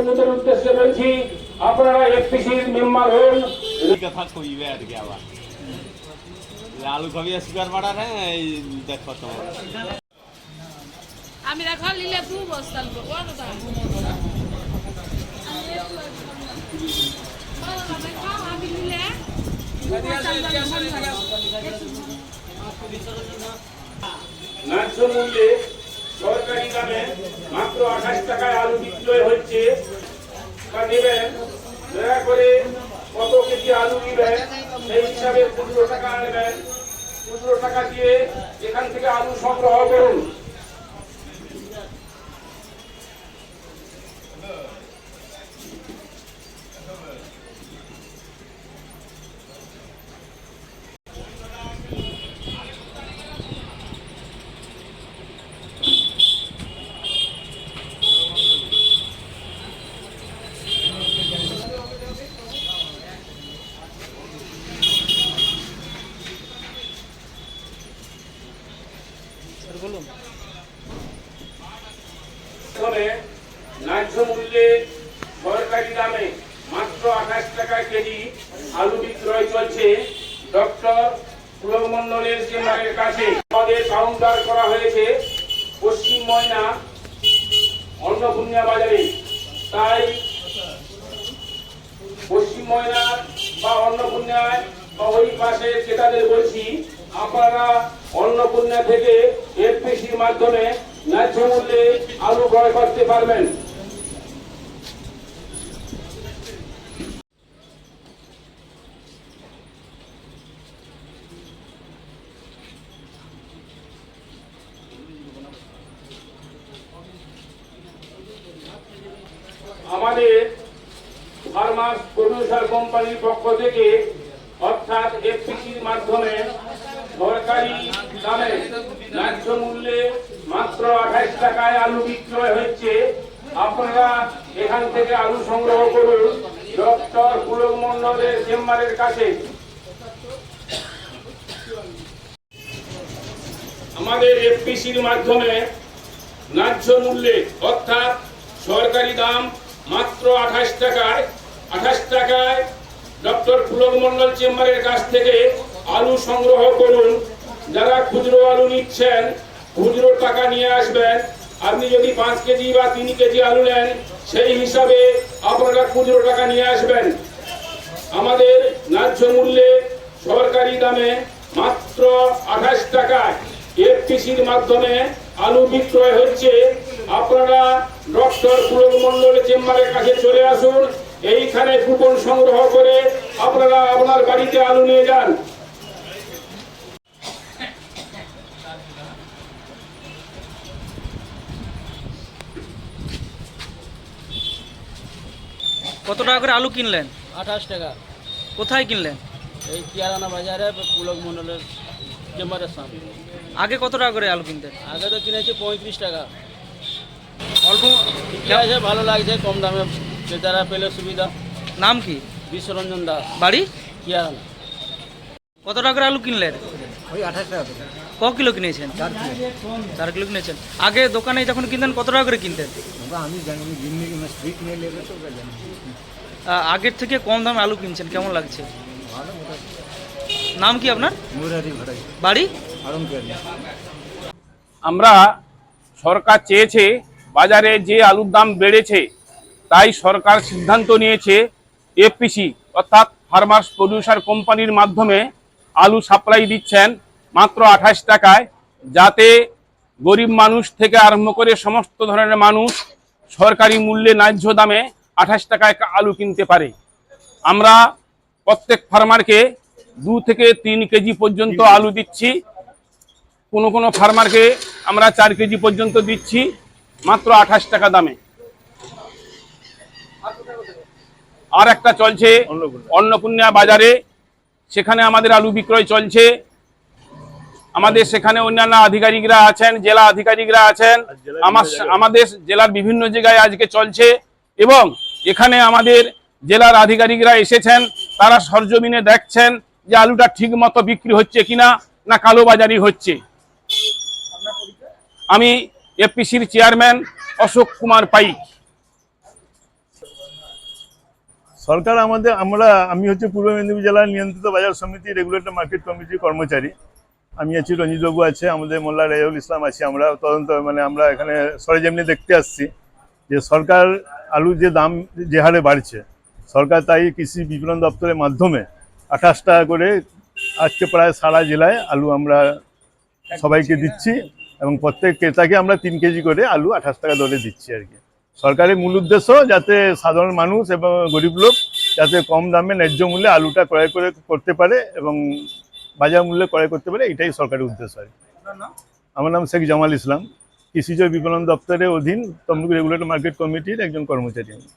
বন্ধুদের উদ্দেশ্যে বলছি আপনারা এফপিসির মেম্বার হন কথা কইবে আর কি আবার আলু খাবি সুগার বাড়ার হ্যাঁ এই দেখো তোমার আমি দেখো নিলে দু বস্তা ও দাদা। আমি মূল্যে সরকারি দামে মাত্র আঠাশ টাকায় আলু বিক্রয় হচ্ছে। বা নেবেন, দয়া করে কত কেজি আলু নেবেন, সেই হিসাবে পনেরো টাকা নেবেন। পনেরো টাকা দিয়ে এখান থেকে আলু সংগ্রহ করুন। মাধ্যমে ন্যায্য মূল্যে সরকারি দামে মাত্র আঠাশ টাকা কেজি আলু বিক্রয় চলছে। ডক্টর পুলক মন্ডলের চেম্বারের কাছে আমাদের কাউন্টার করা হয়েছে পশ্চিম ময়না অন্নপূর্ণা বাজারে। তাই পশ্চিম ময়না বা অন্নপূর্ণায় বা ওই পাশে ক্রেতাদের বলছি, আপনারা অন্নপূর্ণা থেকে এফপিসির মাধ্যমে ন্যায্য মূল্যে আলু ক্রয় করতে পারবেন। আমাদের ফার্মার্স প্রডিউসার কোম্পানির পক্ষ থেকে অর্থাৎ এফপিসির মাধ্যমে সরকারি দামে ন্যায্য মূল্যে মাত্র আঠাশ টাকায় আলু বিক্রয় হচ্ছে, আপনারা এখান থেকে আলু সংগ্রহ করুন। ডক্টর পুলক মন্ডলের চেম্বারের কাছে। আমাদের এফপিসির মাধ্যমে ন্যায্য মূল্যে, অর্থাৎ সরকারি দাম মাত্র আঠাশ টাকায় আঠাশ টাকায় ডক্টর পুলক মন্ডল চেম্বারের কাছ থেকে আলু সংগ্রহ করুন। যারা খুচরো আলু নিচ্ছেন, খুচরো টাকা নিয়ে আসবেন। আপনি যদি পাঁচ কেজি বা তিন কেজি আলু নেন, সেই হিসাবে আপনারা খুচরো টাকা নিয়ে আসবেন। আমাদের ন্যায্য মূল্যে সরকারি দামে মাত্র আঠাশ টাকায় এফটিসির মাধ্যমে আলু বিক্রয় হচ্ছে। আপনারা ডক্টর পুলক মন্ডল চেম্বারের কাছে চলে আসুন, এইখানে কুপন সংগ্রহ করে আপনারা আপনার বাড়িতে আলু নিয়ে যান। কত টাকা করে আলু কিনলেন? আঠাশ টাকা। কোথায় কিনলেন? এই কিয়ারানা বাজারে পুলক মণ্ডলের চেম্বারের সামনে। আগে কত টাকা করে আলু কিনতেন? আগে তো কিনেছি পঁয়ত্রিশ টাকা। অল্প আছে ভালো লাগছে কম দামে ক্রেতারা পেলে সুবিধা। নাম কি? বিশ্বরঞ্জন দাস। বাড়ি? কিয়ারানা কত টাকা করে আলু কিনলেন? ওই আঠাশ টাকা ক কিলো কিনেছেন? চার কিলো। চার কিলো কিনেছেন। আগে দোকানে যখন কিনতেন কত টাকা করে কিনতেন? আমি জানি স্ট্রিট নিয়ে তো আগের থেকে কম দামে আলু কিনছেন কেমন লাগছে? নাম কি আপনার? মুরারি ভাড়াই। বাড়ি? আমরা সরকার চেয়েছে বাজারে যে আলুর দাম বেড়েছে তাই সরকার সিদ্ধান্ত নিয়েছে এফপিসি অর্থাৎ ফার্মার্স প্রডিউসার কোম্পানির মাধ্যমে আলু সাপ্লাই দিচ্ছেন। মাত্র আঠাশ টাকায় যাতে গরিব মানুষ থেকে আরম্ভ করে সমস্ত ধরনের মানুষ সরকারি মূল্যে ন্যায্য দামে আঠাশ টাকায় আলু কিনতে পারে। আমরা প্রত্যেক ফার্মারকে দু থেকে তিন কেজি পর্যন্ত আলু দিচ্ছি। কোনো কোনো ফার্মারকে আমরা চার কেজি পর্যন্ত দিচ্ছি মাত্র আঠাশ টাকা দামে। আর একটা চলছে অন্নপূর্ণা বাজারে। সেখানে আমাদের আলু বিক্রয় চলছে। আমাদের সেখানে অন্যান্য আধিকারিকরা আছেন জেলা আধিকারিকরা আছেন। আমার আমাদের জেলার বিভিন্ন জায়গায় আজকে চলছে এবং এখানে আমাদের জেলার আধিকারিকরা এসেছেন তারা সরজমিনে দেখছেন যে আলুটা ঠিক মতো বিক্রি হচ্ছে কিনা না কালোবাজারি হচ্ছে। আমি এফপিসির চেয়ারম্যান অশোক কুমার পাইক। সরকার আমাদের আমরা আমি হচ্ছে পূর্ব মেদিনীপুর জেলার নিয়ন্ত্রিত বাজার সমিতি রেগুলেটর মার্কেট কমিটির কর্মচারী। আমি আছি রঞ্জিতবাবু আছে, আমাদের মোল্লা রেজাউল ইসলাম আছি, আমরা তদন্ত মানে আমরা এখানে সরেজেমনি দেখতে আসছি যে সরকার আলুর যে দাম, যে হারে বাড়ছে, সরকার তাই কৃষি বিপণন দপ্তরের মাধ্যমে আঠাশ টাকা করে আজকে প্রায় সারা জেলায় আলু আমরা সবাইকে দিচ্ছি এবং প্রত্যেক ক্রেতাকে আমরা তিন কেজি করে আলু আঠাশ টাকা দরে দিচ্ছি আর কি। সরকারের মূল উদ্দেশ্য যাতে সাধারণ মানুষ এবং গরিব লোক যাতে কম দামে ন্যায্য মূল্যে আলুটা ক্রয় করে করতে পারে এবং বাজার মূল্যে ক্রয় করতে পারে এটাই সরকারের উদ্দেশ্য। আর আমার নাম শেখ জামাল ইসলাম। কৃষিজ বিপণন দপ্তরের অধীন তমলুক রেগুলেটর মার্কেট কমিটির একজন কর্মচারী আমি।